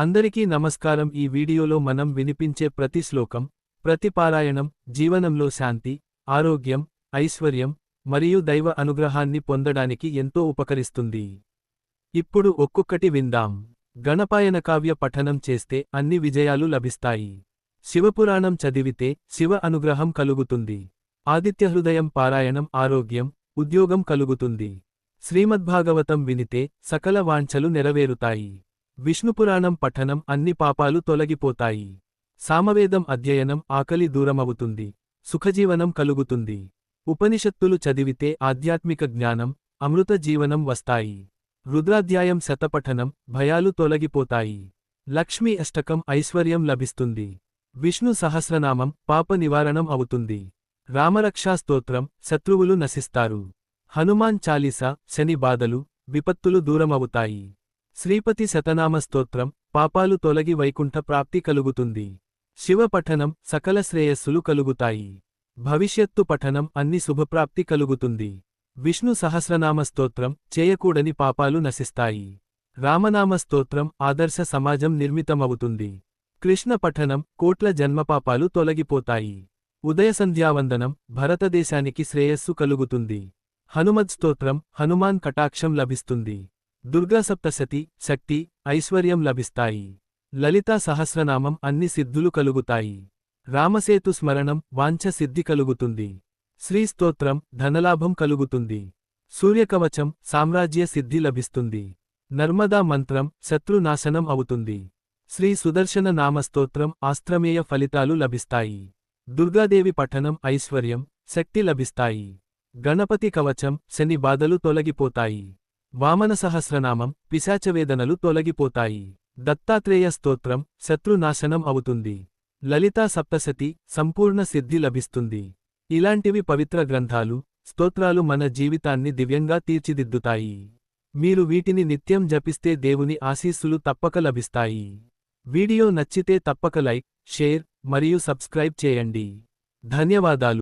అందరికీ నమస్కారం. ఈ వీడియోలో మనం వినిపించే ప్రతి శ్లోకం ప్రతి పారాయణం జీవనంలో శాంతి ఆరోగ్యం ఐశ్వర్యం మరియు దైవ అనుగ్రహాన్ని పొందడానికి ఎంతో ఉపకరిస్తుంది. ఇప్పుడు ఒక్కొక్కటి విందాం. గణపాయన కావ్య పఠనం చేస్తే అన్ని విజయాలు లభిస్తాయి. శివపురాణం చదివితే శివ అనుగ్రహం కలుగుతుంది. ఆదిత్యహృదయం పారాయణం ఆరోగ్యం ఉద్యోగం కలుగుతుంది. శ్రీమద్భాగవతం వినితే సకల వాంఛలు నెరవేరుతాయి. విష్ణుపురాణం పఠనం అన్ని పాపాలు తొలగిపోతాయి. సామవేదం అధ్యయనం ఆకలి దూరమవుతుంది. సుఖజీవనం కలుగుతుంది. ఉపనిషత్తులు చదివితే ఆధ్యాత్మిక జ్ఞానం అమృత జీవనం వస్తాయి. రుద్రాధ్యాయం శతపఠనం భయాలు తొలగిపోతాయి. లక్ష్మీ అష్టకం ఐశ్వర్యం లభిస్తుంది. విష్ణు సహస్రనామం పాప నివారణం అవుతుంది. రామరక్షా స్తోత్రం శత్రువులు నశిస్తారు. హనుమాన్ చాలీసా శని బాధలు విపత్తులు దూరమవుతాయి. శ్రీపతి శతనామ స్తోత్రం పాపాలు తొలగి వైకుంఠ ప్రాప్తి కలుగుతుంది. శివ పఠనం సకల శ్రేయస్సులు కలుగుతాయి. భవిష్యత్తు పఠనం అన్ని శుభప్రాప్తి కలుగుతుంది. విష్ణు సహస్రనామ స్తోత్రం చేయకూడని పాపాలు నశిస్తాయి. రామనామ స్తోత్రం ఆదర్శ సమాజం నిర్మితమవుతుంది. కృష్ణ పఠనం కోట్ల జన్మపాపాలు తొలగిపోతాయి. ఉదయ సంధ్యావందనం భరతదేశానికి శ్రేయస్సు కలుగుతుంది. హనుమద్ స్తోత్రం హనుమాన్ కటాక్షం లభిస్తుంది. దుర్గాసప్తశతి శక్తి ఐశ్వర్యం లభిస్తాయి. లలితా సహస్రనామం అన్ని సిద్ధులు కలుగుతాయి. రామసేతు స్మరణం వాంఛ సిద్ధి కలుగుతుంది. శ్రీ స్తోత్రం ధనలాభం కలుగుతుంది. సూర్యకవచం సామ్రాజ్య సిద్ధి లభిస్తుంది. నర్మదా మంత్రం శత్రునాశనం అవుతుంది. శ్రీ సుదర్శన నామస్తోత్రం ఆస్త్రమేయ ఫలితాలు లభిస్తాయి. దుర్గాదేవి పఠనం ఐశ్వర్యం శక్తి లభిస్తాయి. గణపతి కవచం శని బాధలు తొలగిపోతాయి. వామన సహస్రనామం పిశాచవేదనలు తొలగిపోతాయి. దత్తాత్రేయ స్తోత్రం శత్రునాశనం అవుతుంది. లలితా సప్తశతి సంపూర్ణ సిద్ధి లభిస్తుంది. ఇలాంటివి పవిత్ర గ్రంథాలు స్తోత్రాలు మన జీవితాన్ని దివ్యంగా తీర్చిదిద్దుతాయి. మీరు వీటిని నిత్యం జపిస్తే దేవుని ఆశీస్సులు తప్పక లభిస్తాయి. వీడియో నచ్చితే తప్పక లైక్ షేర్ మరియు సబ్స్క్రైబ్ చేయండి. ధన్యవాదాలు.